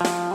Bye.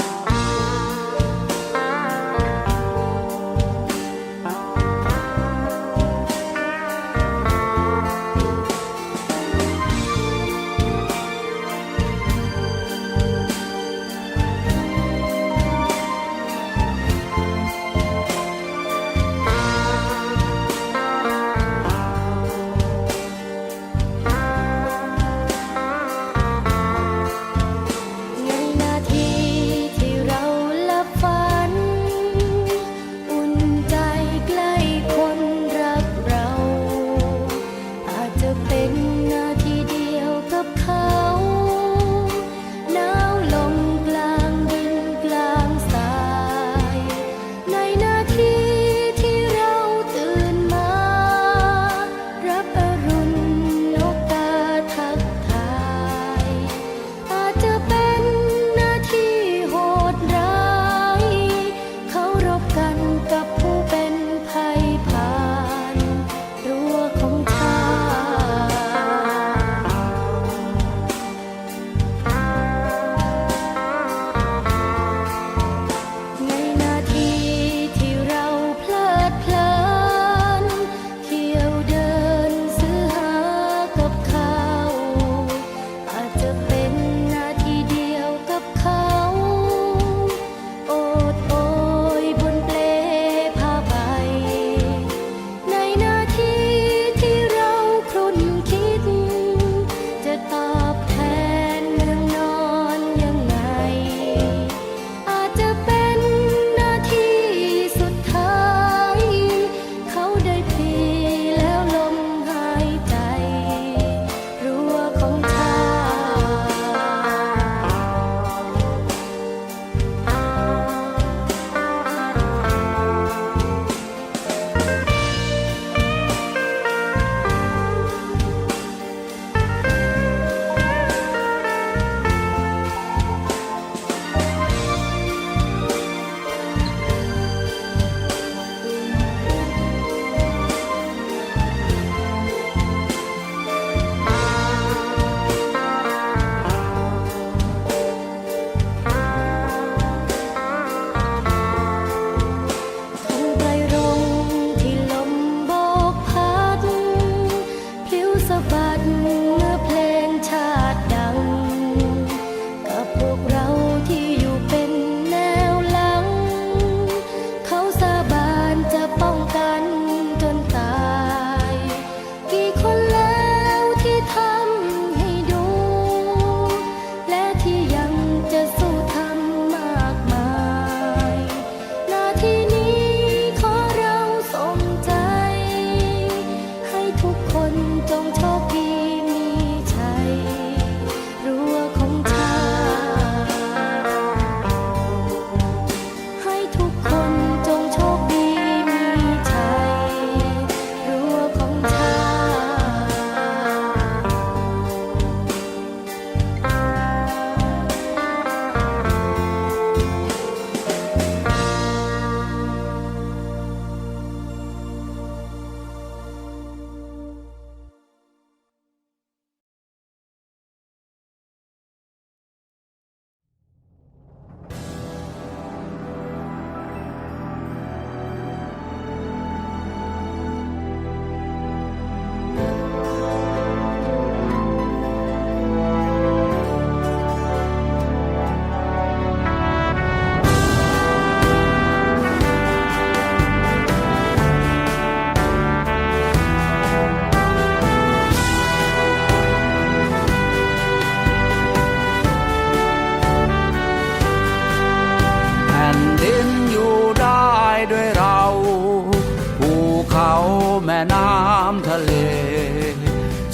แม่น้ำทะเล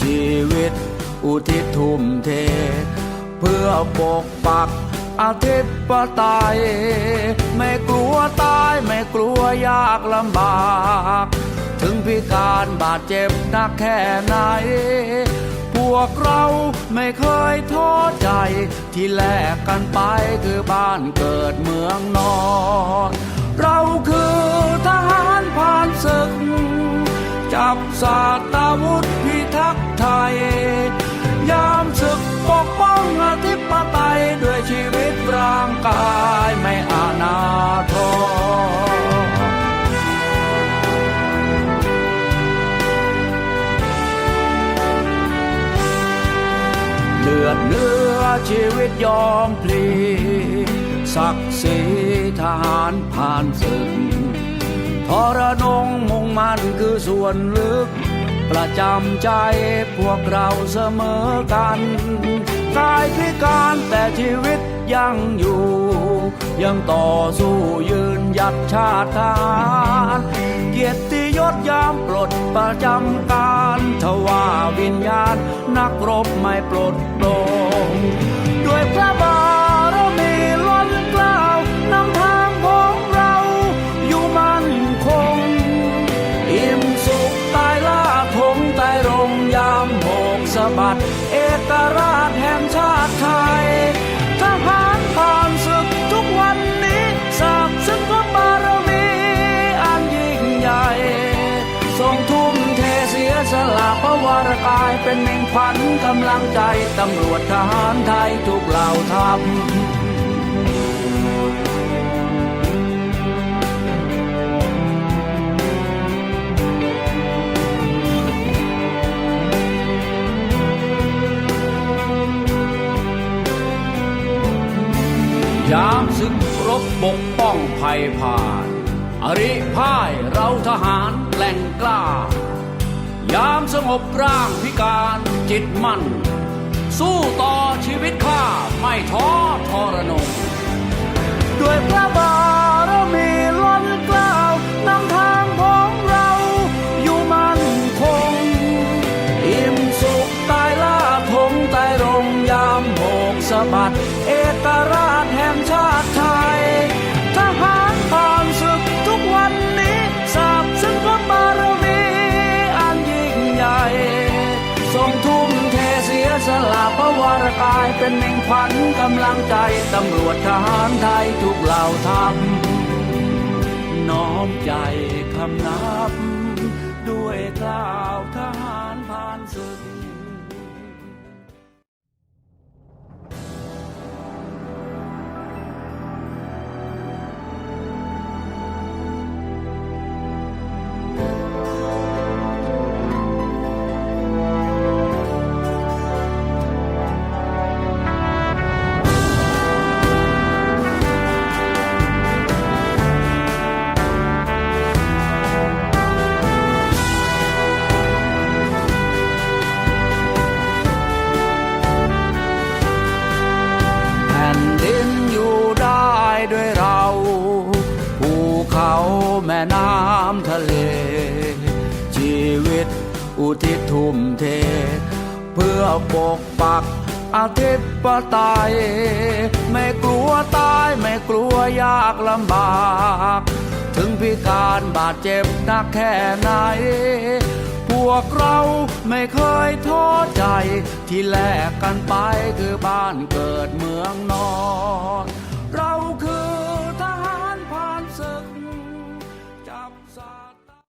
ชีวิตอุทิศทุ่มเท เพื่อปกปักอาทิตย์ปไตยไม่กลัวตายไม่กลัวยากลำบาก ถึงพิการบาดเจ็บนักแค่ไหน พวกเราไม่เคยท้อใจ ที่แลกกันไปคือบ้านเกิดเมืองนอน เราคือทหาร กับศาตาวุธพิทักษ์ไทย ยามศึกปกป้องอธิปไตยด้วยชีวิตร่างกายไม่อาณาทเลือดเนื้อชีวิตยอมพลีศักดิ์ศรีทหารผ่านศึก ทรนงมุ่งมันคือส่วนลึก ประจำใจพวกเราเสมอกันกายพิการแต่ชีวิตยังอยู่ ยังต่อสู้ยืนหยัดชาติทารเกียรติยศยามปลดประจำการทว่าวิญญาณนักรบไม่ปลดโปร่งด้วยพระบาร บัดเอกราชแห่งชาติไทยทหารผ่านศึกทุกวันนี้สาบซึ่งพระบารมีอันยิ่งใหญ่ทรงทุ่มเทเสียสละพระวรกายเป็นเม่งพันกำลังใจตำรวจทหารไทยทุกเหล่าทัพ ยามศึกรบปกป้องภัยผ่าน อริพ่ายเราทหารแกล่งกล้า ยามสงบร่างพิการจิตมั่น สู้ต่อชีวิตข้าไม่ท้อทรนงด้วยพระบารมีล้นกล้าวนำทางของเราอยู่มั่นคง อิ่มสุขตายล่าทงใต้รงยามโบกสะบัดเอกราชายเป็นเม่งขวัญกำลังใจตำรวจทหารไทยทุกเหล่าทัพน้อมใจคำนับ ด้วยกล่าวทหารผ่านศึก แม่น้ำทะเล ชีวิตอุทิศทุ่มเท เพื่อปกปักอาทิตย์ปไตยไม่กลัวตายไม่กลัวยากลำบาก ถึงพิการบาดเจ็บนักแค่ไหน พวกเราไม่เคยท้อใจที่แลกกันไปคือบ้านเกิดเมืองนอน เราคือ